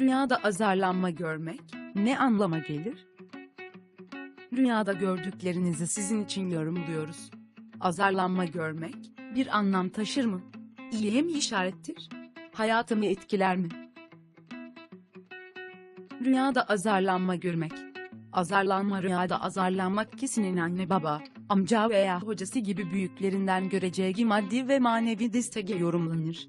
Rüyada azarlanma görmek ne anlama gelir? Rüyada gördüklerinizi sizin için yorumluyoruz. Azarlanma görmek bir anlam taşır mı? İyiye mi işarettir? Hayatımı etkiler mi? Rüyada azarlanma görmek. Azarlanma rüyada azarlanmak kişinin anne baba, amca veya hocası gibi büyüklerinden göreceği maddi ve manevi desteğe yorumlanır.